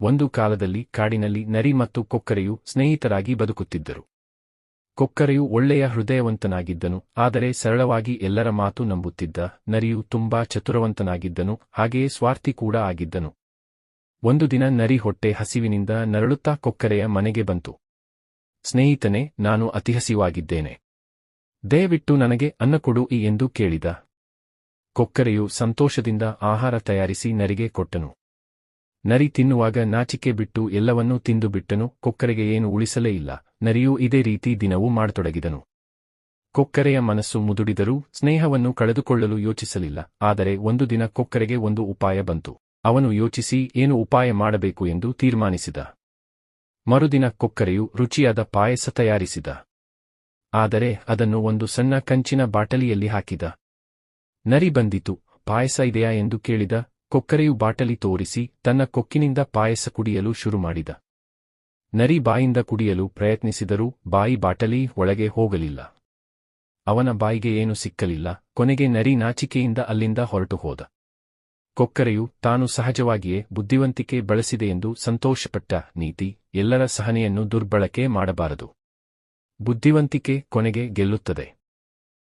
ಒಂದು ಕಾಲದಲ್ಲಿ ಕಾಡಿನಲ್ಲಿ ನರಿ ಮತ್ತು ಕೊಕ್ಕರೆಯು ಸ್ನೇಹಿತರಾಗಿ ಬದುಕುತ್ತಿದ್ದರು. ಕೊಕ್ಕರೆಯು ಒಳ್ಳೆಯ ಹೃದಯವಂತನಾಗಿದ್ದನು, ಆದರೆ ಸರಳವಾಗಿ ಎಲ್ಲರ ಮಾತು ನಂಬುತ್ತಿದ್ದ ನರಿಯು ತುಂಬಾ ಚತುರವಂತನಾಗಿದ್ದನು, ಹಾಗೆಯೇ ಸ್ವಾರ್ಥಿ ಕೂಡ ಆಗಿದ್ದನು. ಒಂದು ದಿನ ನರಿ ಹೊಟ್ಟೆ ಹಸಿವಿನಿಂದ ನರಳುತ್ತಾ ಕೊಕ್ಕರೆಯ ಮನೆಗೆ ಬಂತು. ಸ್ನೇಹಿತನೇ, ನಾನು ಅತಿಹಸಿವಾಗಿದ್ದೇನೆ. ದಯವಿಟ್ಟು ನನಗೆ ಅನ್ನ ಕೊಡು ಈ ಎಂದು ಕೇಳಿದ. ಕೊಕ್ಕರೆಯು ಸಂತೋಷದಿಂದ ಆಹಾರ ತಯಾರಿಸಿ ನರಿಗೆ ಕೊಟ್ಟನು. ನರಿ ತಿನ್ನುವಾಗ ನಾಚಿಕೆ ಬಿಟ್ಟು ಎಲ್ಲವನ್ನೂ ತಿಂದು ಬಿಟ್ಟನು, ಕೊಕ್ಕರೆಗೆ ಏನು ಉಳಿಸಲೇ ಇಲ್ಲ, ನರಿಯೂ ಇದೇ ರೀತಿ ದಿನವೂ ಮಾಡತೊಡಗಿದನು. ಕೊಕ್ಕರೆಯ ಮನಸ್ಸು ಮುದುಡಿದರೂ ಸ್ನೇಹವನ್ನು ಕಳೆದುಕೊಳ್ಳಲು ಯೋಚಿಸಲಿಲ್ಲ, ಆದರೆ ಒಂದು ದಿನ ಕೊಕ್ಕರೆಗೆ ಒಂದು ಉಪಾಯ ಬಂತು. ಅವನು ಯೋಚಿಸಿ, ಏನು ಉಪಾಯ ಮಾಡಬೇಕು ಎಂದು ತೀರ್ಮಾನಿಸಿದ. ಮರುದಿನ ಕೊಕ್ಕರೆಯು ರುಚಿಯಾದ ಪಾಯಸ ತಯಾರಿಸಿದ. ಆದರೆ ಅದನ್ನು ಒಂದು ಸಣ್ಣ ಕಂಚಿನ ಬಾಟಲಿಯಲ್ಲಿ ಹಾಕಿದ. ನರಿ ಬಂದಿತು, ಪಾಯಸ ಇದೆಯಾ ಎಂದು ಕೇಳಿದ ಕೊಕ್ಕರೆಯು ಬಾಟಲಿ ತೋರಿಸಿ ತನ್ನ ಕೊಕ್ಕಿನಿಂದ ಪಾಯಸ ಕುಡಿಯಲು ಶುರುಮಾಡಿದ ನರಿ ಬಾಯಿಂದ ಕುಡಿಯಲು ಪ್ರಯತ್ನಿಸಿದರೂ ಬಾಯಿ ಬಾಟಲಿ ಒಳಗೆ ಹೋಗಲಿಲ್ಲ. ಅವನ ಬಾಯಿಗೆ ಏನು ಸಿಕ್ಕಲಿಲ್ಲ, ಕೊನೆಗೆ ನರಿ ನಾಚಿಕೆಯಿಂದ ಅಲ್ಲಿಂದ ಹೊರಟು ಹೋದ. ಕೊಕ್ಕರೆಯು ತಾನು ಸಹಜವಾಗಿಯೇ ಬುದ್ಧಿವಂತಿಕೆ ಬಳಸಿದೆಯೆಂದು ಸಂತೋಷಪಟ್ಟ ನೀತಿ ಎಲ್ಲರ ಸಹನೆಯನ್ನು ದುರ್ಬಳಕೆ ಮಾಡಬಾರದು. ಬುದ್ಧಿವಂತಿಕೆ ಕೊನೆಗೆ ಗೆಲ್ಲುತ್ತದೆ.